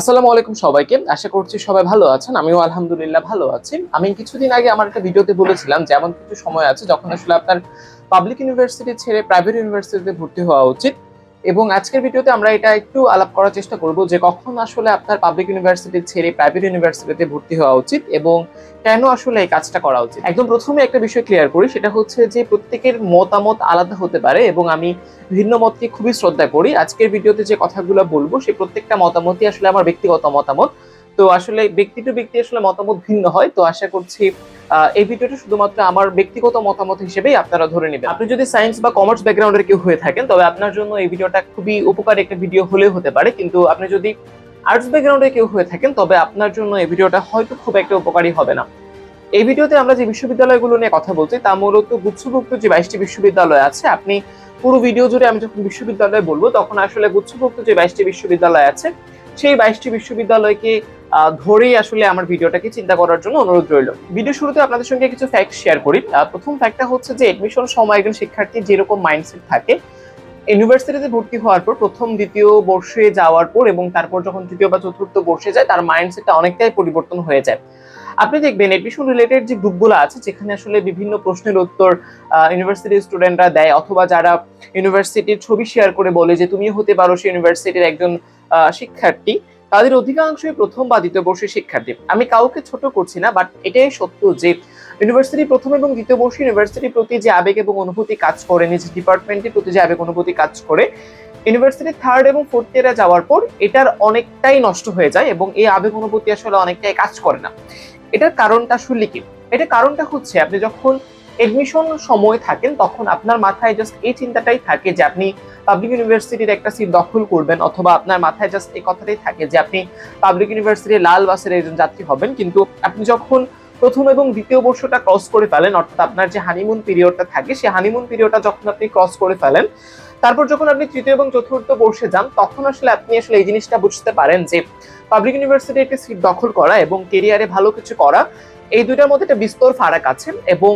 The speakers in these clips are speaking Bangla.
আসসালামু আলাইকুম সবাইকে। আশা করছি সবাই ভালো আছেন। আমিও আলহামদুলিল্লাহ ভালো আছি। আমি কিছুদিন আগে আমার একটা ভিডিওতে বলেছিলাম যে এমন কিছু সময় আছে যখন আসলে আপনার পাবলিক ইউনিভার্সিটি ছেড়ে প্রাইভেট ইউনিভার্সিটিতে ভর্তি হওয়া উচিত। এবং আজকের ভিডিওতে আমরা এটা একটু আলাপ করার চেষ্টা করব যে কখন আসলে আপনার পাবলিক ইউনিভার্সিটি ছেড়ে প্রাইভেট ইউনিভার্সিটিতে ভর্তি হওয়া উচিত এবং কেন আসলে এই কাজটা করা উচিত? একদম প্রথমে একটা বিষয় ক্লিয়ার করি, সেটা হচ্ছে যে প্রত্যেকের মতামত আলাদা হতে পারে এবং আমি ভিন্ন মতকে খুবই শ্রদ্ধা করি। আজকের ভিডিওতে যে কথাগুলো বলব সেই প্রত্যেকটা মতামতই আসলে আমার ব্যক্তিগত মতামত। তো আসলে ব্যক্তি টু ব্যক্তি আসলে মতামত ভিন্ন হয়। তো আশা করছি এই ভিডিওটা শুধুমাত্র আমার ব্যক্তিগত মতামত হিসেবেই আপনারা ধরে নেবেন। আপনি যদি সায়েন্স বা কমার্স ব্যাকগ্রাউন্ডের কেউ হয়ে থাকেন, তবে আপনার জন্য এই ভিডিওটা খুবই উপকারী একটা ভিডিও হলেও হতে পারে। কিন্তু আপনি যদি আর্টস ব্যাকগ্রাউন্ডের কেউ হয়ে থাকেন, তবে আপনার জন্য এই ভিডিওটা হয়তো খুব একটা উপকারী হবে না। এই ভিডিওতে আমরা যে বিশ্ববিদ্যালয়গুলো নিয়ে কথা বলছি, তা মূলত গুচ্ছভুক্ত যে বাইশটি বিশ্ববিদ্যালয় আছে, আপনি পুরো ভিডিও জুড়ে আমি যখন বিশ্ববিদ্যালয় বলব, তখন আসলে গুচ্ছভুক্ত যে বাইশটি বিশ্ববিদ্যালয় আছে সেই বাইশটি বিশ্ববিদ্যালয়কে ধরেই আসলে আমার ভিডিওটাকে চিন্তা করার জন্য অনুরোধ রইল। ভিডিও শুরুতে আপনাদের সঙ্গে কিছু ফ্যাক্ট শেয়ার করি। প্রথম ফ্যাক্টটা হচ্ছে যে এডমিশন সময় একজন শিক্ষার্থীর যেরকম মাইন্ডসেট থাকে ইউনিভার্সিটিতে ভর্তি হওয়ার পর প্রথম, দ্বিতীয় বর্ষে যাওয়ার পর এবং তারপর যখন তৃতীয় বা চতুর্থ বর্ষে যায়, তার মাইন্ডসেটটা অনেকটাই পরিবর্তন হয়ে যায়। আপনি দেখবেন এডমিশন রিলেটেড যে গ্রুপগুলো আছে, যেখানে আসলে বিভিন্ন প্রশ্নের উত্তর ইউনিভার্সিটির স্টুডেন্টরা দেয়, অথবা যারা ইউনিভার্সিটির ছবি শেয়ার করে বলে যে তুমি হতে পারো সেই ইউনিভার্সিটির একজন শিক্ষার্থী। তাদের অধিকাংশই প্রথম বা দ্বিতীয় বর্ষের শিক্ষার্থী। আমি কাউকে ছোট করছি না বাট এটাই সত্য যে ইউনিভার্সিটি প্রথম এবং দ্বিতীয় বর্ষ ইউনিভার্সিটির প্রতি যে আবেগ এবং অনুভূতি কাজ করে নিজ ডিপার্টমেন্টের প্রতি যে আবেগ অনুভূতি কাজ করে ইউনিভার্সিটি থার্ড এবং ফোর্থ ইয়ারে যাওয়ার পর, এটার অনেকটাই নষ্ট হয়ে যায় এবং এই আবেগ অনুভূতি আসলে অনেকটাই কাজ করে না। এটার কারণটা আসলে কি? এটা কারণটা হচ্ছে আপনি যখন এডমিশন সময় থাকেন, তখন আপনার মাথায় জাস্ট এই চিন্তাটাই থাকে যে আপনি পাবলিক ইউনিভার্সিটির একটা সিট দখল করবেন অথবা আপনার মাথায় জাস্ট এই কথাটাই থাকে যে আপনি পাবলিক ইউনিভার্সিটির লাল বাসের একজন যাত্রী হবেন। কিন্তু আপনি যখন প্রথম এবং দ্বিতীয় বর্ষটা ক্রস করে ফেলেন, অর্থাৎ আপনার যে হানিমুন পিরিয়ডটা থাকে সেই হানিমুন পিরিয়ডটা যখন আপনি ক্রস করে ফেলেন তারপর যখন আপনি তৃতীয় এবং চতুর্থ বর্ষে যান, তখন আসলে আপনি আসলে এই জিনিসটা বুঝতে পারেন যে পাবলিক ইউনিভার্সিটি একটি সিট দখল করা এবং কেরিয়ারে ভালো কিছু করা, এই দুইটার মধ্যে একটা বিস্তর ফারাক আছে এবং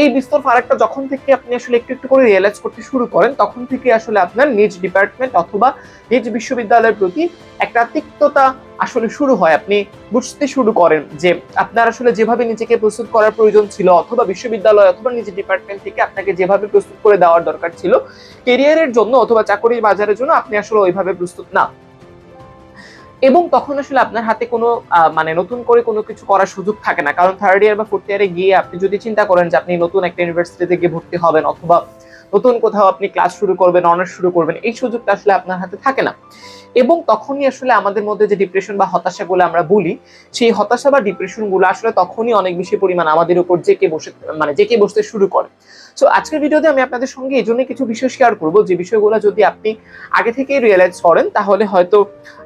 এই বিস্তর ফারাকটা যখন থেকে আপনি আসলে একটু একটু করে রিয়েলাইজ করতে শুরু করেন, তখন থেকে আসলে আপনার নিজ ডিপার্টমেন্ট অথবা নিজ বিশ্ববিদ্যালয়ের প্রতি একটা তিক্ততা আসলে শুরু হয়। আপনি বুঝতে শুরু করেন যে আপনার আসলে যেভাবে নিজেকে প্রস্তুত করার প্রয়োজন ছিল অথবা বিশ্ববিদ্যালয় অথবা নিজের ডিপার্টমেন্ট থেকে আপনাকে যেভাবে প্রস্তুত করে দেওয়ার দরকার ছিল কেরিয়ারের জন্য অথবা চাকরির বাজারের জন্য আপনি আসলে ওইভাবে প্রস্তুত না। এবং তখন আসলে আপনার হাতে কোনো মানে নতুন করে কোনো কিছু করার সুযোগ থাকে না। কারণ থার্ড ইয়ার বা ফোর্থ ইয়ারে গিয়ে আপনি যদি চিন্তা করেন যে আপনি নতুন একটা ইউনিভার্সিটিতে গিয়ে ভর্তি হবেন অথবা নতুন কোথাও আপনি ক্লাস শুরু করবেন অনার্স শুরু করবেন, এই সুযোগটা আসলে আপনার হাতে থাকে না। এবং তখনই আসলে আমাদের মধ্যে যে ডিপ্রেশন বা হতাশাগুলো আমরা বলি সেই হতাশা বা ডিপ্রেশনগুলো আসলে তখনই অনেক বেশি পরিমাণ আমাদের উপর জেকে বসে মানে জেকে বসতে শুরু করে। সো আজকের ভিডিওতে আমি আপনাদের সঙ্গে এই জন্য কিছু বিষয় শেয়ার করব, যে বিষয়গুলো যদি আপনি আগে থেকেই রিয়েলাইজ করেন, তাহলে হয়তো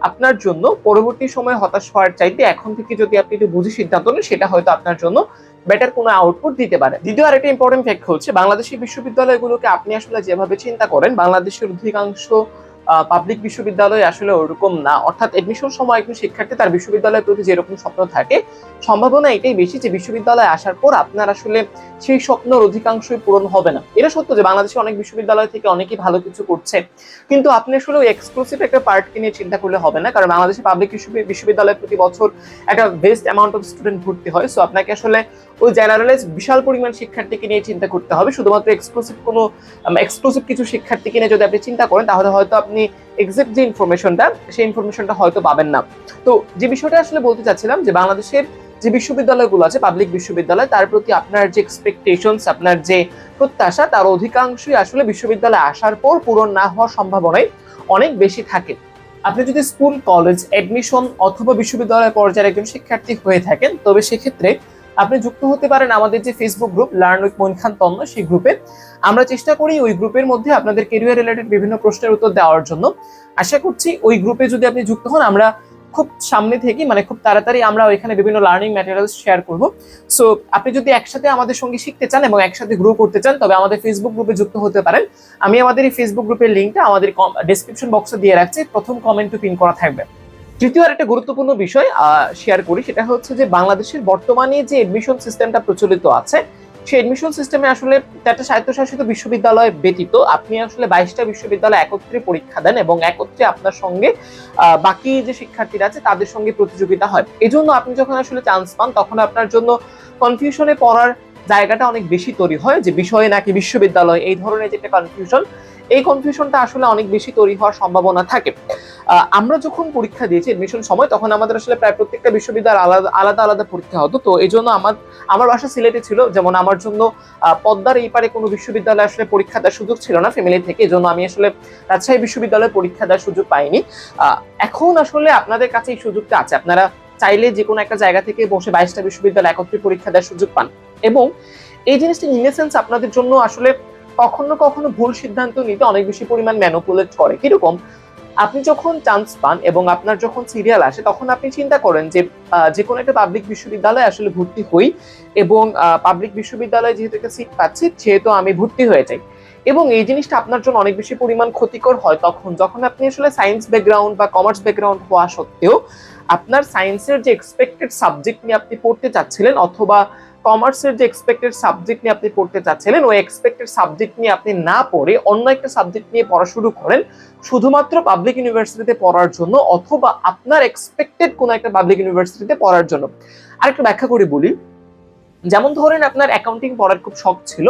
আপনার জন্য পরবর্তী সময়ে হতাশ হওয়ার চাইতে এখন থেকে যদি আপনি একটু বুঝে সিদ্ধান্ত নেন, সেটা হয়তো আপনার জন্য বেটার কোনো আউটপুট দিতে পারে। দ্বিতীয় আরেকটা ইম্পর্টেন্ট ফ্যাক্ট হচ্ছে বাংলাদেশের বিশ্ববিদ্যালয়গুলোকে আপনি আসলে যেভাবে চিন্তা করেন, বাংলাদেশের অধিকাংশ পাবলিক বিশ্ববিদ্যালয় আসলে ওরকম না। অর্থাৎ এডমিশন সময় একজন শিক্ষার্থী তার বিশ্ববিদ্যালয়ের প্রতি যেরকম স্বপ্ন থাকে, সম্ভাবনা এটাই বেশি যে বিশ্ববিদ্যালয়ে আসার পর আপনার আসলে সেই স্বপ্নের অধিকাংশই পূরণ হবে না। এটা সত্য যে বাংলাদেশে অনেক বিশ্ববিদ্যালয় থেকে অনেকেই ভালো কিছু করছে। কিন্তু আপনি আসলে ওই এক্সক্লুসিভ একটা পার্টকে নিয়ে চিন্তা করলে হবে না, কারণ বাংলাদেশে পাবলিক বিশ্ববিদ্যালয়ে প্রতি বছর একটা বেস্ট অ্যামাউন্ট অফ স্টুডেন্ট ভর্তি হয়। সো আপনাকে আসলে ওই জেনারেলাইজ বিশাল পরিমাণ শিক্ষার্থীকে নিয়ে চিন্তা করতে হবে। শুধুমাত্র এক্সক্লুসিভ কোনো এক্সক্লুসিভ কিছু শিক্ষার্থীকে নিয়ে যদি আপনি চিন্তা করেন, তাহলে হয়তো আপনি এক্সাক্ট যে ইনফরমেশনটা সেই ইনফরমেশনটা হয়তো পাবেন না। তো যে বিষয়টা আসলে বলতে চাচ্ছিলাম যে বাংলাদেশের যে বিশ্ববিদ্যালয়গুলো আছে পাবলিক বিশ্ববিদ্যালয়, তার প্রতি আপনার যে এক্সপেকটেশনস আপনার যে প্রত্যাশা, তার অধিকাংশই আসলে বিশ্ববিদ্যালয়ে আসার পর পূরণ না হওয়ার সম্ভাবনাই অনেক বেশি থাকে। আপনি যদি স্কুল কলেজ অ্যাডমিশন অথবা বিশ্ববিদ্যালয় পর্যায়ের একজন শিক্ষার্থী হয়ে থাকেন, তবে সেক্ষেত্রে আপনি যুক্ত হতে পারেন আমাদের যে Facebook group learn with Moin Khan তন্ন সেই গ্রুপে আমরা চেষ্টা করি ওই গ্রুপের মধ্যে আপনাদের কেরিয়ার রিলেটেড বিভিন্ন প্রশ্নের উত্তর দেওয়ার জন্য। আশা করছি ওই গ্রুপে যদি আপনি যুক্ত হন, আমরা খুব সামনে থেকে মানে খুব তাড়াতাড়ি আমরা ওইখানে বিভিন্ন লার্নিং ম্যাটেরিয়ালস শেয়ার করব। সো আপনি যদি একসাথে আমাদের সঙ্গে শিখতে চান এবং একসাথে গ্রো করতে চান, তবে আমাদের ফেসবুক গ্রুপে যুক্ত হতে পারেন। আমি আমাদের এই ফেসবুক গ্রুপের লিঙ্কটা আমাদের ডেসক্রিপশন বক্সে দিয়ে রাখছি। প্রথম কমেন্টে পিন করা থাকবে। তৃতীয় আর একটা গুরুত্বপূর্ণ বিষয় শেয়ার করি, সেটা হচ্ছে যে বাংলাদেশের বর্তমানে যে এডমিশন সিস্টেমটা প্রচলিত আছে, সেই এডমিশন সিস্টেমে আসলে একটা স্বায়ত্তশাসিত বিশ্ববিদ্যালয় ব্যতীত আপনি আসলে বাইশটা বিশ্ববিদ্যালয় একত্রে পরীক্ষা দেন এবং একত্রে আপনার সঙ্গে বাকি যে শিক্ষার্থীরা আছে তাদের সঙ্গে প্রতিযোগিতা হয়। এই জন্য আপনি যখন আসলে চান্স পান, তখন আপনার জন্য কনফিউশনে পড়ার জায়গাটা অনেক বেশি তৈরি হয়, যে বিষয়ে নাকি বিশ্ববিদ্যালয় এই ধরনের যেটা কনফিউশন এই কনফিউশনটা আসলে অনেক বেশি তৈরি হওয়ার সম্ভাবনা থাকে। আমরা যখন পরীক্ষা দিয়েছি এডমিশন সময়, তখন আমাদের আসলে প্রায় প্রত্যেকটা বিশ্ববিদ্যালয় আলাদা আলাদা আলাদা পরীক্ষা হতো। তো এই জন্য আমার আমার বাসা সিলেটে ছিল, যেমন আমার জন্য পদ্মার এই পারে কোনো বিশ্ববিদ্যালয়ে আসলে পরীক্ষা দেওয়ার সুযোগ ছিল না ফ্যামিলি থেকে, এই জন্য আমি আসলে রাজশাহী বিশ্ববিদ্যালয়ে পরীক্ষা দেওয়ার সুযোগ পাইনি। এখন আসলে আপনাদের কাছে এই সুযোগটা আছে। আপনারা চাইলে যে কোনো একটা জায়গা থেকে বসে বাইশটা বিশ্ববিদ্যালয় একত্রে পরীক্ষা দেওয়ার সুযোগ পান। এবং এই জিনিসটা ইনেসেন্স আপনাদের জন্য আসলে কখনো কখনো ভুল সিদ্ধান্ত নিতে অনেক বেশি পরিমাণ ম্যানুপুলেট করে। কীরকম? আপনি যখন চান্স পান এবং আপনার যখন সিরিয়াল আসে, তখন আপনি চিন্তা করেন যে যে কোনো একটা পাবলিক বিশ্ববিদ্যালয়ে আসলে ভর্তি হই এবং পাবলিক বিশ্ববিদ্যালয়ে যেহেতু একটা সিট পাচ্ছি, সেহেতু আমি ভর্তি হয়ে যাই। এবং এই জিনিসটা আপনার জন্য অনেক বেশি পরিমাণ ক্ষতিকর হয় তখন। যখন আপনি আসলে সায়েন্স ব্যাকগ্রাউন্ড বা কমার্স ব্যাকগ্রাউন্ড হওয়া সত্ত্বেও আপনার সায়েন্সের যে এক্সপেক্টেড সাবজেক্ট নিয়ে আপনি পড়তে চাচ্ছিলেন অথবা কমার্সের যে এক্সপেক্টেড সাবজেক্ট নিয়ে আপনি পড়তে চাচ্ছিলেন, ওই এক্সপেক্টেড সাবজেক্ট নিয়ে আপনি না পড়ে অন্য একটা সাবজেক্ট নিয়ে পড়া শুরু করেন, শুধুমাত্র পাবলিক ইউনিভার্সিটিতে পড়ার জন্য অথবা আপনার এক্সপেক্টেড কোনো একটা পাবলিক ইউনিভার্সিটিতে পড়ার জন্য। আরেকটা ব্যাখ্যা করে বলি যেমন ধরেন আপনার অ্যাকাউন্টিং পড়ার খুব শখ ছিল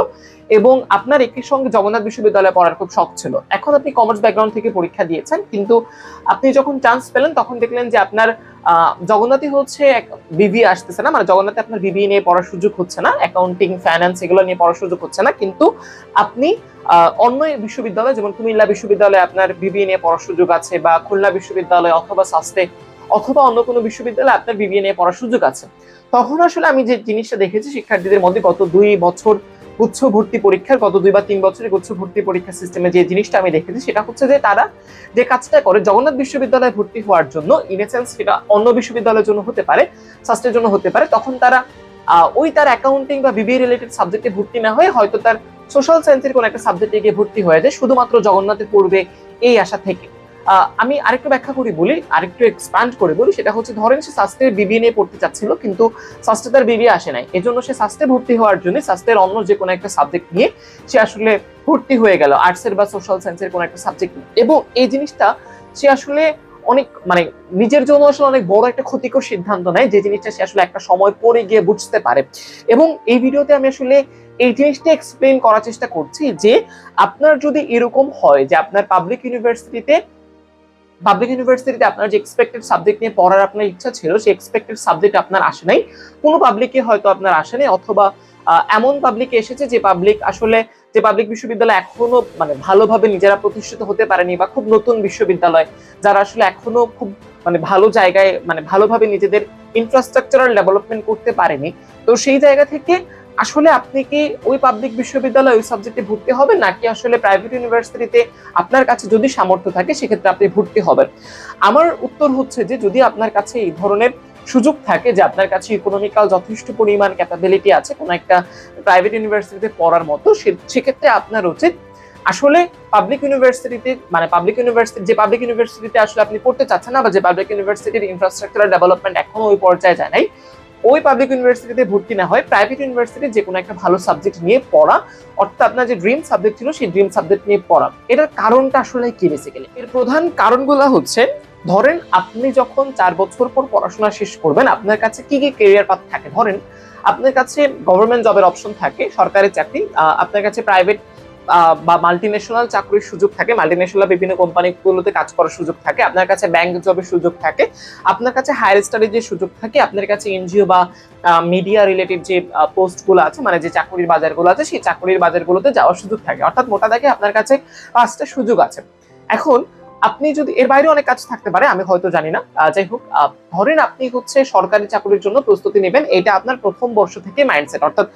এবং আপনার একই সঙ্গে জগন্নাথ বিশ্ববিদ্যালয়ে পড়ার খুব শখ ছিল। এখন আপনি কমার্স ব্যাকগ্রাউন্ড থেকে পরীক্ষা দিয়েছেন, কিন্তু আপনি যখন চান্স পেলেন, তখন দেখলেন যে আপনার জগন্নাথই হচ্ছে এক বিবি আসতেছে না মানে জগন্নাথে আপনার বিবি নিয়ে পড়ার সুযোগ হচ্ছে না অ্যাকাউন্টিং ফাইন্যান্স এগুলো নিয়ে পড়ার সুযোগ হচ্ছে না, কিন্তু আপনি অন্য বিশ্ববিদ্যালয় যেমন কুমিল্লা বিশ্ববিদ্যালয়ে আপনার বিবি নিয়ে পড়ার সুযোগ আছে বা খুলনা বিশ্ববিদ্যালয় অথবা সাস্তে অথবা অন্য কোনো বিশ্ববিদ্যালয়ে আপনার বিবিএ নিয়ে পড়ার সুযোগ আছে। তখন আসলে আমি যে জিনিসটা দেখেছি, শিক্ষার্থীদের মধ্যে গত দুই বছর গুচ্ছ ভর্তি পরীক্ষার, গত দুই বা তিন বছরের গুচ্ছ ভর্তি পরীক্ষা সিস্টেমে যে জিনিসটা আমি দেখেছি, সেটা হচ্ছে যে তারা যে কাজটা করে, জগন্নাথ বিশ্ববিদ্যালয়ে ভর্তি হওয়ার জন্য ইন সেন্স সেটা অন্য বিশ্ববিদ্যালয়ের জন্য হতে পারে স্বাস্থ্যের জন্য হতে পারে, তখন তারা ওই তার অ্যাকাউন্টিং বা বিবিএ রিলেটেড সাবজেক্টে ভর্তি না হয়ে হয়তো তার সোশ্যাল সায়েন্সের কোনো একটা সাবজেক্টে গিয়ে ভর্তি হয়ে যায়, শুধুমাত্র জগন্নাথে পড়বে এই আশা থেকে। আমি আরেকটু ব্যাখ্যা করি বলি, আরেকটু এক্সপ্যান্ড করে বলি, সেটা হচ্ছে ধরেন সে সাস্টের বিবিএ নিয়ে পড়তে চাচ্ছিল, কিন্তু সাস্টে তার বিবিএ আসে নাই। এজন্য সে স্বাস্থ্যে ভর্তি হওয়ার জন্য স্বাস্থ্যের অন্য যে কোনো একটা সাবজেক্ট নিয়ে সে আসলে ভর্তি হয়ে গেল আর্টসের বা সোশ্যাল সায়েন্সের কোনো একটা সাবজেক্ট নিয়ে। এবং এই জিনিসটা সে আসলে অনেক মানে নিজের জন্য আসলে অনেক বড় একটা ক্ষতিকর সিদ্ধান্ত নেয়, যে জিনিসটা সে আসলে একটা সময় পরে গিয়ে বুঝতে পারে। এবং এই ভিডিওতে আমি আসলে এই জিনিসটা এক্সপ্লেন করার চেষ্টা করছি যে আপনার যদি এরকম হয় যে আপনার পাবলিক ইউনিভার্সিটিতে পাবলিক ইউনিভার্সিটিতে আপনার যে এক্সপেক্টেড সাবজেক্ট নিয়ে পড়ার আপনার ইচ্ছা ছিল, সেই এক্সপেক্টেড সাবজেক্ট আপনার আসে নাই। কোনো পাবলিকে হয়তো আপনার আসে নাই, অথবা এমন পাবলিকে এসেছে যে পাবলিক আসলে, যে পাবলিক বিশ্ববিদ্যালয় এখনও মানে ভালোভাবে নিজেরা প্রতিষ্ঠিত হতে পারেনি বা খুব নতুন বিশ্ববিদ্যালয়, যারা আসলে এখনও খুব মানে ভালো জায়গায় মানে ভালোভাবে নিজেদের ইনফ্রাস্ট্রাকচারাল ডেভেলপমেন্ট করতে পারেনি। তো সেই জায়গা থেকে আসলে আপনি কি ওই পাবলিক বিশ্ববিদ্যালয় ওই সাবজেক্টে ভর্তি হবেন? নাকি আসলে প্রাইভেট ইউনিভার্সিটিতে আপনার কাছে যদি সামর্থ্য থাকে, সেক্ষেত্রে আপনি ভর্তি হবেন? আমার উত্তর হচ্ছে যে, যদি আপনার কাছে এই ধরনের সুযোগ থাকে যে, আপনার কাছে ইকোনমিক্যাল যথেষ্ট পরিমাণ ক্যাপাবিলিটি আছে, কোনো একটা প্রাইভেট ইউনিভার্সিটিতে পড়ার মতো সেক্ষেত্রে আপনার উচিত আসলে পাবলিক ইউনিভার্সিটিতে মানে পাবলিক ইউনিভার্সিটি যে পাবলিক ইউনিভার্সিটিতে আসলে আপনি পড়তে চাচ্ছেন না, বা যে পাবলিক ইউনিভার্সিটির ইনফ্রাস্ট্রাকচারাল ডেভেলপমেন্ট এখনও ওই পর্যায়ে যায় নাই ওই পাবলিক ইউনিভার্সিটিতে ভর্তি না হয় প্রাইভেট ইউনিভার্সিটি যে কোনো একটা ভালো সাবজেক্ট নিয়ে পড়া। অর্থাৎ আপনার যে ড্রিম সাবজেক্ট ছিল, সেই ড্রিম সাবজেক্ট নিয়ে পড়া। এটার কারণটা আসলে কি বেসিক্যালি এর প্রধান কারণগুলো হচ্ছে, ধরেন আপনি যখন চার বছর পর পড়াশোনা শেষ করবেন, আপনার কাছে কি কি কেরিয়ার পাথ থাকে? ধরেন, আপনার কাছে গভর্নমেন্ট জবের অপশন থাকে, সরকারি চাকরি আপনার কাছে প্রাইভেট বা মাল্টি ন্যাশনাল চাকরির সুযোগ থাকে। মাল্টি ন্যাশনাল বিভিন্ন কোম্পানিগুলোতে কাজ করার সুযোগ থাকে। আপনার কাছে ব্যাংক জবের সুযোগ থাকে। আপনার কাছে হায়ার স্টাডির যে সুযোগ থাকে, আপনার কাছে এনজিও বা মিডিয়া রিলেটেড যে পোস্টগুলো আছে মানে যে চাকরির বাজারগুলো আছে, সেই চাকরির বাজারগুলোতে যাওয়ার সুযোগ থাকে। অর্থাৎ মোটা দাগে আপনার কাছে পাঁচটা সুযোগ আছে। এখন আপনি যদি, এর বাইরে অনেক কাজ থাকতে পারে, আমি হয়তো জানি না। যাই হোক ধরেন আপনি হচ্ছে সরকারি চাকরির জন্য প্রস্তুতি নেবেন। এটা আপনার প্রথম বর্ষ থেকে মাইন্ডসেট অর্থাৎ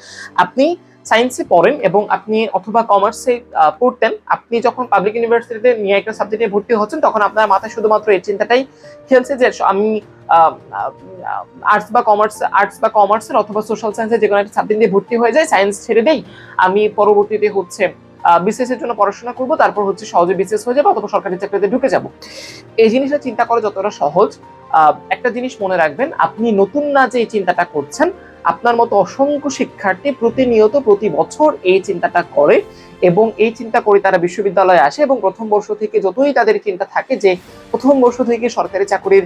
আপনি সায়েন্সে পড়েন এবং আপনি অথবা কমার্সে পড়তেন, আপনি যখন পাবলিক ইউনিভার্সিটিতে নিয়ে একটা সাবজেক্টে ভর্তি হচ্ছেন, তখন আপনার মাথায় শুধুমাত্র এই চিন্তাটাই খেলছে যে আমি আর্টস বা কমার্স আর্টস বা কমার্সের অথবা সোশ্যাল সায়েন্সের যে কোনো একটা সাবজেক্ট দিয়ে ভর্তি হয়ে যায় সায়েন্স ছেড়ে দেই, আমি পরবর্তীতে হচ্ছে বিসিএস এর জন্য পড়াশোনা করব, তারপর হচ্ছে সহজে বিসিএস হয়ে যাব অথবা সরকারি চাকরিতে ঢুকে যাব। এই জিনিসটা চিন্তা করা যতটা সহজ একটা জিনিস মনে রাখবেন, আপনি নতুন না যে এই চিন্তাটা করছেন আপনার মতো অসংখ্য শিক্ষার্থী প্রতিনিয়ত প্রতি বছর এই চিন্তাটা করে এবং এই চিন্তা করে তারা বিশ্ববিদ্যালয়ে আসে এবং প্রথম বর্ষ থেকে যতই তাদের চিন্তা থাকে যে প্রথম বর্ষ থেকে সরকারি চাকরির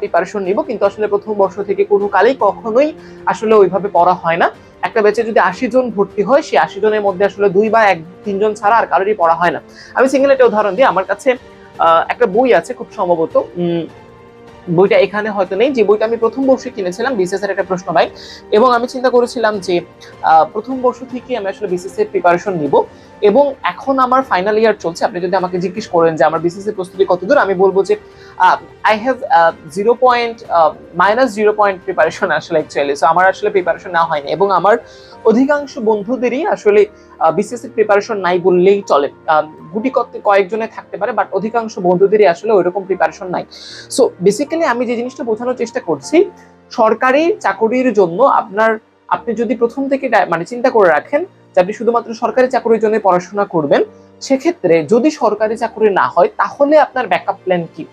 প্রিপারেশন নিব, কিন্তু আসলে প্রথম বর্ষ থেকে কোনো কালেই কখনোই আসলে ওইভাবে পড়া হয় না। একটা ব্যাচে যদি আশি জন ভর্তি হয়, সেই আশি জনের মধ্যে আসলে দুই বা এক তিনজন ছাড়া আর কারোরই পড়া হয় না। আমি সিঙ্গেল একটা উদাহরণ দিই। আমার কাছে একটা বই আছে খুব সম্ভবত। বইটা এখানে হয়তো নেই। যে বইটা আমি প্রথম বর্ষে কিনেছিলাম বিসিএস এর একটা প্রশ্ন ভাই। এবং আমি চিন্তা করেছিলাম যে প্রথম বর্ষ থেকে আমি আসলে বিসিএস এর প্রিপারেশন নিব। এবং এখন আমার ফাইনাল ইয়ার চলছে। আপনি যদি আমাকে জিজ্ঞেস করেন যে, আমার বিসিএস এর প্রস্তুতি কতদূর আমি বলব যে I have zero point minus zero point preparation আসলে অ্যাকচুয়ালি সো আমার আসলে প্রিপারেশন না হয়নি। এবং আমার অধিকাংশ বন্ধুদেরই আসলে বিসিএস এর প্রিপারেশন নাই বললেই চলে। গুটি কয়েকজনে থাকতে পারে বাট অধিকাংশ বন্ধুদেরই আসলে ওইরকম প্রিপারেশন নাই। সো বেসিক্যালি আমি যে জিনিসটা বোঝানোর চেষ্টা করছি, সরকারি চাকরির জন্য আপনার, আপনি যদি প্রথম থেকে মানে চিন্তা করে রাখেন যে আপনি শুধুমাত্র সরকারি চাকরির জন্য পড়াশোনা করবেন, সেক্ষেত্রে যদি সরকারি চাকরি না হয়, তাহলে আপনার ব্যাকআপ প্ল্যান কি?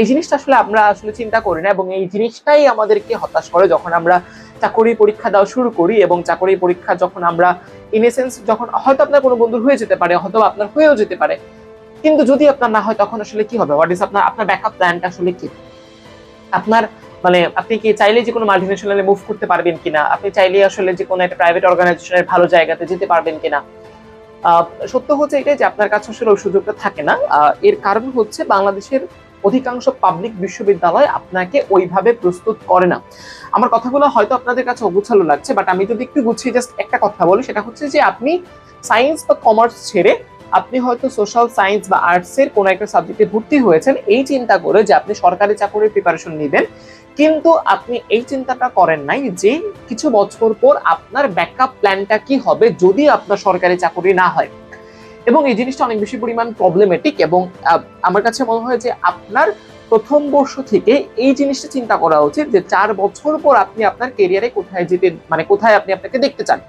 এই জিনিসটা আসলে আমরা আসলে চিন্তা করি না এবং এই জিনিসটাই আমাদেরকে হতাশ করে যখন আমরা চাকরি পরীক্ষা দেওয়া শুরু করি এবং চাকরি পরীক্ষা যখন আমরা ইন এসেন্স যখন হয়তো আপনার কোনো বন্ধুর হয়ে যেতে পারে, হয়তো আপনার হয়েও যেতে পারে। কিন্তু যদি আপনার না হয়, তখন আসলে কি হবে? হোয়াট ইজ আপনার আপনার ব্যাকআপ প্ল্যানটা আসলে কি? আপনার মানে আপনি কি চাইলে যে কোনো মাল্টিনেশনালে মুভ করতে পারবেন কিনা? আপনি চাইলে আসলে যে কোনো একটা প্রাইভেট অর্গানাইজেশনের ভালো জায়গাতে যেতে পারবেন কিনা? সত্য হচ্ছে এটাই যে আপনার কাছে আসলে ওই সুযোগটা থাকে না। এর কারণ হচ্ছে বাংলাদেশের অধিকাংশ পাবলিক বিশ্ববিদ্যালয় আপনাকে ওইভাবে প্রস্তুত করে না। আমার কথাগুলো হয়তো আপনাদের কাছে অগুছালো লাগছে বাট আমি যদি একটু গুছিয়ে জাস্ট একটা কথা বলি, সেটা হচ্ছে যে আপনি সায়েন্স বা কমার্স ছেড়ে আপনি হয়তো সোশ্যাল সায়েন্স বা আর্টস এর কোনো একটা সাবজেক্টে ভর্তি হয়েছেন, এই চিন্তা করে যে আপনি সরকারি চাকরির প্রিপারেশন নেবেন, কিন্তু আপনি এই চিন্তাটা করেন নাই যে কিছু বছর পর আপনার ব্যাকআপ প্ল্যানটা কি হবে যদি আপনার সরকারি চাকরি না হয়। এবং এই জিনিসটা অনেক বেশি পরিমাণ প্রবলেমেটিক এবং আমার কাছে মনে হয় যে আপনার প্রথম বর্ষ থেকে এই জিনিসটা চিন্তা করা উচিত যে চার বছর পর আপনি আপনার কেরিয়ারে কোথায় যেতে মানে কোথায় আপনি আপনাকে দেখতে চান।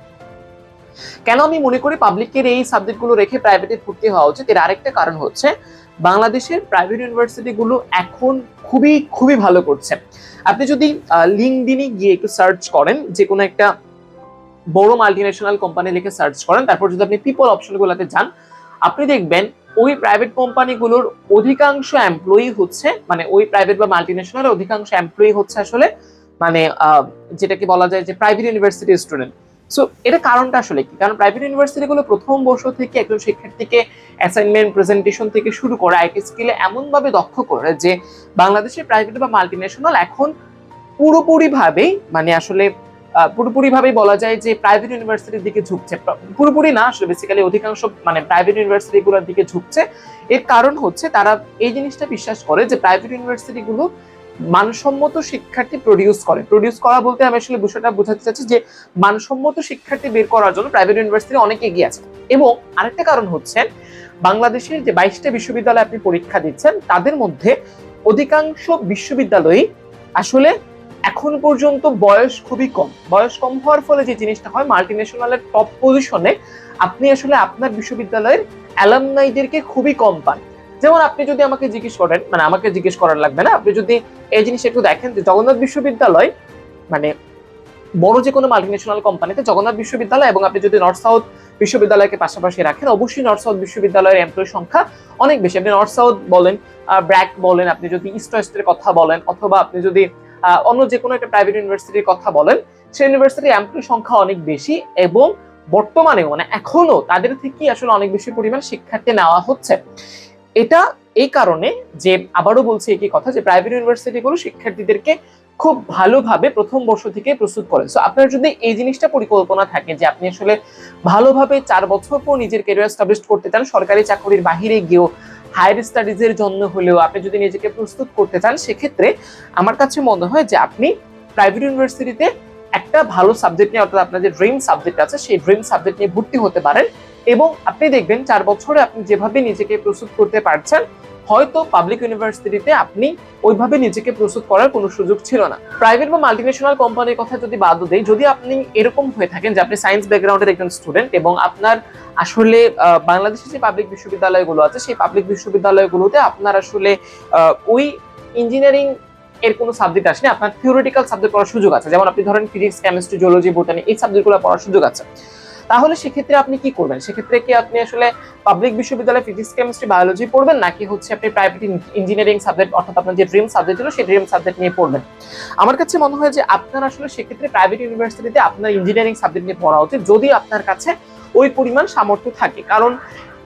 কেন আমি মনে করি পাবলিকের এই সাবজেক্টগুলো রেখে প্রাইভেটে ভর্তি হওয়া উচিত? এর আরেকটা কারণ হচ্ছে বাংলাদেশের প্রাইভেট ইউনিভার্সিটিগুলো এখন খুবই খুবই ভালো করছে। আপনি যদি লিঙ্কডিনে গিয়ে একটু সার্চ করেন যে কোনো একটা বড় মাল্টিনেশনাল কোম্পানি লিখে সার্চ করেন, তারপর যদি আপনি পিপল অপশনগুলোতে যান, আপনি দেখবেন ওই প্রাইভেট কোম্পানিগুলোর অধিকাংশ এমপ্লয়ি হচ্ছে মানে ওই প্রাইভেট বা মাল্টিনেশনাল অধিকাংশ এমপ্লয়ি হচ্ছে আসলে মানে যেটাকে বলা যায় যে প্রাইভেট ইউনিভার্সিটি স্টুডেন্ট সো এটা কারণটা আসলে কি? কারণ প্রাইভেট ইউনিভার্সিটিগুলো প্রথম বর্ষ থেকে একজন শিক্ষার্থীকে অ্যাসাইনমেন্ট প্রেজেন্টেশন থেকে শুরু করে আইটি স্কিলে এমনভাবে দক্ষ করে যে বাংলাদেশের প্রাইভেট বা মাল্টিনেশনাল এখন পুরোপুরিভাবেই মানে আসলে আহ, পুরোপুরিভাবেই বলা যায় যে প্রাইভেট ইউনিভার্সিটির দিকে ঝুঁকছে। প্র- পুরোপুরি না আসলে বেসিক্যালি অধিকাংশ মানে প্রাইভেট ইউনিভার্সিটিগুলোর দিকে ঝুঁকছে। এর কারণ হচ্ছে তারা এই জিনিসটা বিশ্বাস করে যে প্রাইভেট ইউনিভার্সিটিগুলো মানসম্মত শিক্ষার্থী প্রডিউস করে। প্রডিউস করা বলতে আমি আসলে বিষয়টা বোঝাতে চাচ্ছি যে মানসম্মত শিক্ষার্থী বের করার জন্য প্রাইভেট ইউনিভার্সিটি অনেক এগিয়ে আছে। এবং আরেকটা কারণ হচ্ছে বাংলাদেশের যে বাইশটা বিশ্ববিদ্যালয়ে আপনি পরীক্ষা দিচ্ছেন তাদের মধ্যে অধিকাংশ বিশ্ববিদ্যালয়ই আসলে এখন পর্যন্ত বয়স খুবই কম। বয়স কম হওয়ার ফলে যে জিনিসটা হয় মাল্টি মাল্টিনেশনালের টপ পজিশনে আপনি আসলে আপনার বিশ্ববিদ্যালয়ের অ্যালামনাইদেরকে খুবই কম পান। যেমন আপনি যদি আমাকে জিজ্ঞেস করেন মানে আমাকে জিজ্ঞেস করার লাগবে না, আপনি যদি এই জিনিস একটু দেখেন যে জগন্নাথ বিশ্ববিদ্যালয় মানে বড় যে কোনো মাল্টিনেশনাল কোম্পানিতে জগন্নাথ বিশ্ববিদ্যালয় এবং আপনি যদি নর্থ সাউথ বিশ্ববিদ্যালয়কে পাশাপাশি রাখেন, অবশ্যই নর্থ সাউথ বিশ্ববিদ্যালয়ের এমপ্লয় সংখ্যা অনেক বেশি। আপনি নর্থ সাউথ বলেন ব্র্যাক বলেন, আপনি যদি ইস্ট ওয়েস্টের কথা বলেন, অথবা আপনি যদি অন্য যে কোনো একটা প্রাইভেট ইউনিভার্সিটির কথা বলেন, সেই ইউনিভার্সিটির এমপ্লয় সংখ্যা অনেক বেশি এবং বর্তমানে মানে এখনও তাদের থেকে আসলে অনেক বেশি পরিমাণ শিক্ষার্থী নেওয়া হচ্ছে। এটা এই কারণে যে আবারও বলছি একই কথা যে প্রাইভেট ইউনিভার্সিটিগুলো শিক্ষার্থীদেরকে খুব ভালোভাবে প্রথম বর্ষ থেকে প্রস্তুত করে সো আপনার যদি এই জিনিসটা পরিকল্পনা থাকে যে আপনি আসলে ভালোভাবে চার বছর পর নিজের কেরিয়ার স্টাবলিশ করতে চান, সরকারি চাকরির বাহিরে গিয়েও হায়ার স্টাডিজের জন্য হলেও আপনি যদি নিজেকে প্রস্তুত করতে চান, সেক্ষেত্রে আমার কাছে মনে হয় যে আপনি প্রাইভেট ইউনিভার্সিটিতে একটা ভালো সাবজেক্ট নিয়ে, অর্থাৎ আপনার যে ড্রিম সাবজেক্ট আছে, সেই ড্রিম সাবজেক্ট নিয়ে ভর্তি হতে পারেন। এবং আপনি দেখবেন, চার বছরে আপনি যেভাবে নিজেকে প্রস্তুত করতে পারছেন হয়তো পাবলিক ইউনিভার্সিটিতে আপনি ওইভাবে নিজেকে প্রস্তুত করার কোনো সুযোগ ছিল না। প্রাইভেট বা মাল্টিনেশনাল কোম্পানির কথা যদি বাদ দেই, যদি আপনি এরকম হয়ে থাকেন যে আপনি সায়েন্স ব্যাকগ্রাউন্ডের একজন স্টুডেন্ট এবং আপনার আসলে বাংলাদেশের যে পাবলিক বিশ্ববিদ্যালয়গুলো আছে, সেই পাবলিক বিশ্ববিদ্যালয়গুলোতে আপনার আসলে ওই ইঞ্জিনিয়ারিং এর কোনো সাবজেক্ট আসেনি, আপনার থিওরিটিক্যাল সাবজেক্ট পড়ার সুযোগ আছে। যেমন আপনি ধরেন ফিজিক্স কেমিস্ট্রি জিওলজি বোটানি এই সাবজেক্টগুলো পড়ার সুযোগ আছে। তাহলে সেক্ষেত্রে আপনি কি করবেন? সেক্ষেত্রে কি আপনি আসলে পাবলিক বিশ্ববিদ্যালয়ে ফিজিক্স কেমিস্ট্রি বায়োলজি পড়বেন, নাকি হচ্ছে আপনি প্রাইভেট ইঞ্জিনিয়ারিং সাবজেক্ট অর্থাৎ আপনার যে ড্রিম সাবজেক্ট ছিল সেই ড্রিম সাবজেক্ট নিয়ে পড়বেন? আমার কাছে মনে হয় যে আপনার আসলে সেক্ষেত্রে প্রাইভেট ইউনিভার্সিটিতে আপনার ইঞ্জিনিয়ারিং সাবজেক্ট নিয়ে পড়া উচিত, যদি আপনার কাছে ওই পরিমাণ সামর্থ্য থাকে। কারণ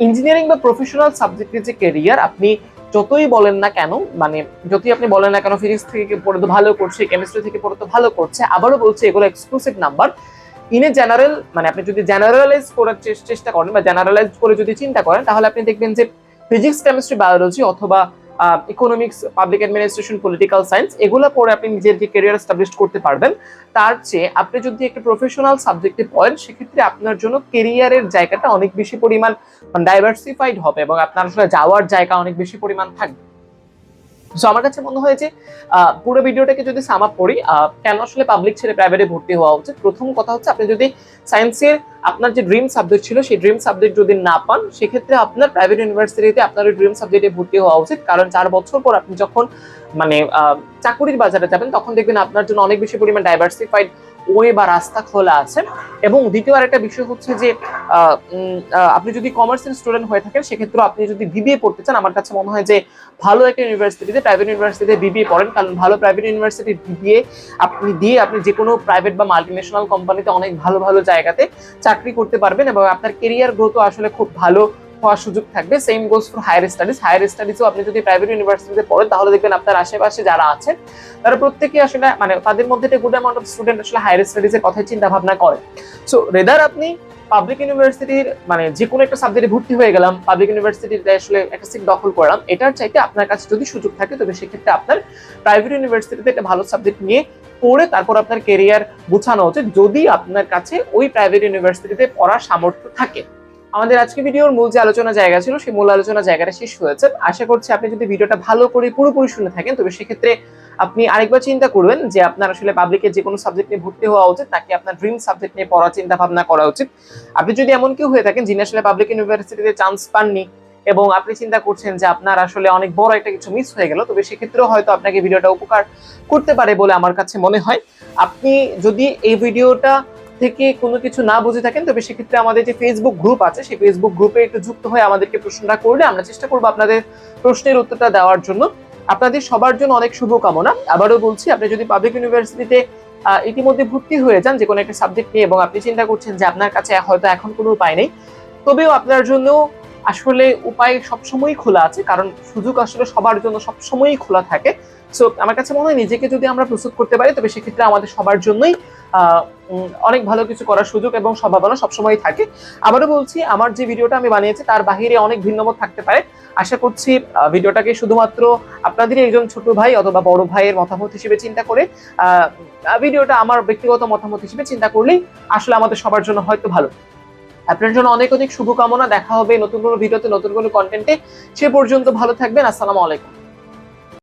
ইঞ্জিনিয়ারিং বা প্রফেশনাল সাবজেক্টের যে কেরিয়ার আপনি যতই বলেন না কেন মানে যতই আপনি বলেন না কেন ফিজিক্স থেকে পড়ে তো ভালো করছে কেমিস্ট্রি থেকে পড়ে তো ভালো করছে, আবারও বলছে এগুলো exclusive number in a general মানে আপনি যদি জেনারেলাইজ করার চেষ্টা করেন বা জেনারেলাইজ করে যদি চিন্তা করেন, তাহলে আপনি দেখবেন যে ফিজিক্স কেমিস্ট্রি বায়োলজি অথবা economics public administration political science এগুলো পড়ে আপনি নিজের যে কেরিয়ার এস্টাবলিশ করতে পারবেন। তার চেয়ে আপনি যদি একটা প্রফেশনাল সাবজেক্টে পড়েন, সেক্ষেত্রে আপনার জন্য কেরিয়ারের জায়গাটা অনেক বেশি পরিমাণ ডাইভার্সিফাইড হবে এবং আপনার আসলে যাওয়ার জায়গা অনেক বেশি পরিমাণ থাকবে। তো আমার কাছে মনে হয় যে পুরো ভিডিওটাকে যদি সাম আপ করি কেন আসলে পাবলিক ছেড়ে প্রাইভেটে ভর্তি হওয়া উচিত? প্রথম কথা হচ্ছে, আপনি যদি সায়েন্সের আপনার যে ড্রিম সাবজেক্ট ছিল, সেই ড্রিম সাবজেক্ট যদি না পান, সেক্ষেত্রে আপনার প্রাইভেট ইউনিভার্সিটিতে আপনার ওই ড্রিম সাবজেক্টে ভর্তি হওয়া উচিত। কারণ চার বছর পর আপনি যখন মানে চাকুরির বাজারে যাবেন, তখন দেখবেন আপনার জন্য অনেক বেশি পরিমাণ ডাইভার্সিফাইড ওয়ে বা রাস্তা খোলা আছে। এবং দ্বিতীয় আরেকটা বিষয় হচ্ছে যে আপনি যদি কমার্সের স্টুডেন্ট হয়ে থাকেন সেক্ষেত্রে আপনি যদি বিবিএ পড়তে চান, আমার কাছে মনে হয় যে ভালো একটা ইউনিভার্সিটিতে প্রাইভেট ইউনিভার্সিটিতে বিবিএ পড়েন। কারণ ভালো প্রাইভেট ইউনিভার্সিটি বিবিএ আপনি দিয়ে আপনি যে কোনো প্রাইভেট বা মাল্টিনেশনাল কোম্পানিতে অনেক ভালো ভালো জায়গাতে চাকরি করতে পারবেন এবং আপনার কেরিয়ার গ্রোথও আসলে খুব ভালো হওয়ার সুযোগ থাকবে। Same goes for higher studies higher স্টাডিজও আপনি যদি প্রাইভেট ইউনিভার্সিটিতে পড়েন, তাহলে দেখবেন আপনার আশেপাশে যারা আছেন, তারা প্রত্যেকেই আসলে মানে তাদের মধ্যে একটা গুড অ্যামাউন্ট অফ স্টুডেন্ট আসলে হায়ার স্টাডিজের কথাই চিন্তা ভাবনা করে। সো রেদার আপনি পাবলিক ইউনিভার্সিটির মানে যে কোনো একটা সাবজেক্টে ভর্তি হয়ে গেলাম পাবলিক ইউনিভার্সিটিতে আসলে একটা সিট দখল করলাম, এটার চাইতে আপনার কাছে যদি সুযোগ থাকে, তবে সেক্ষেত্রে আপনার প্রাইভেট ইউনিভার্সিটিতে একটা ভালো সাবজেক্ট নিয়ে পড়ে তারপর আপনার কেরিয়ার গুছানো উচিত, যদি আপনার কাছে ওই প্রাইভেট ইউনিভার্সিটিতে পড়ার সামর্থ্য থাকে। আমাদের আজকে ভিডিওর মূল যে আলোচনা জায়গা ছিল, সেই মূল আলোচনা জায়গাটা শেষ হয়েছে। আশা করছি আপনি যদি ভিডিওটা ভালো করে পুরোপুরি শুনে থাকেন, তবে সেক্ষেত্রে আপনি আরেকবার চিন্তা করবেন যে আপনার আসলে পাবলিকের যে কোনো সাবজেক্ট নিয়ে ভর্তি হওয়া উচিত, নাকি আপনার ড্রিম সাবজেক্ট নিয়ে পড়ার চিন্তা ভাবনা করা উচিত। আপনি যদি এমন কেউ হয়ে থাকেন যিনি আসলে পাবলিক ইউনিভার্সিটিতে চান্স পাননি, এবং আপনি চিন্তা করছেন যে আপনার আসলে অনেক বড় একটা কিছু মিস হয়ে গেল, তবে সেক্ষেত্রেও হয়তো আপনাকে ভিডিওটা উপকার করতে পারে বলে আমার কাছে মনে হয়। আপনি যদি এই ভিডিওটা থেকে কোনো কিছু না বুঝে থাকেন, তবে সেক্ষেত্রে আমাদের যে ফেসবুক গ্রুপ আছে, সেই ফেসবুক গ্রুপে একটু যুক্ত হয়ে আমাদেরকে প্রশ্নটা করলে আমরা চেষ্টা করব আপনাদের প্রশ্নের উত্তরটা দেওয়ার জন্য। আপনাদের সবার জন্য অনেক শুভকামনা। আবারও বলছি, আপনি যদি পাবলিক ইউনিভার্সিটিতে ইতিমধ্যে ভর্তি হয়ে যান যে কোনো একটা সাবজেক্ট নিয়ে, এবং আপনি চিন্তা করছেন যে আপনার কাছে হয়তো এখন কোনো উপায় নেই, তবেও আপনার জন্য আসলে উপায় সবসময়ই খোলা আছে, কারণ সুযোগ আসলে সবার জন্য সবসময়ই খোলা থাকে। সো আমার কাছে মনে হয় নিজেকে যদি আমরা প্রস্তুত করতে পারি, তবে সেক্ষেত্রে আমাদের সবার জন্যই অনেক ভালো কিছু করার সুযোগ এবং সম্ভাবনা সবসময় থাকে। আবারও বলছি, আমার যে ভিডিওটা আমি বানিয়েছি, তার বাহিরে অনেক ভিন্নমত থাকতে পারে। আশা করছি ভিডিওটাকে শুধুমাত্র আপনাদেরই একজন ছোট ভাই অথবা বড় ভাইয়ের মতামত হিসেবে চিন্তা করে ভিডিওটা আমার ব্যক্তিগত মতামত হিসেবে চিন্তা করলেই আসলে আমাদের সবার জন্য হয়তো ভালো। আপনার জন্য অনেক অনেক শুভকামনা। দেখা হবে নতুন কোনো ভিডিওতে, নতুন কোনো কন্টেন্টে সে পর্যন্ত ভালো থাকবেন। আসসালামু আলাইকুম।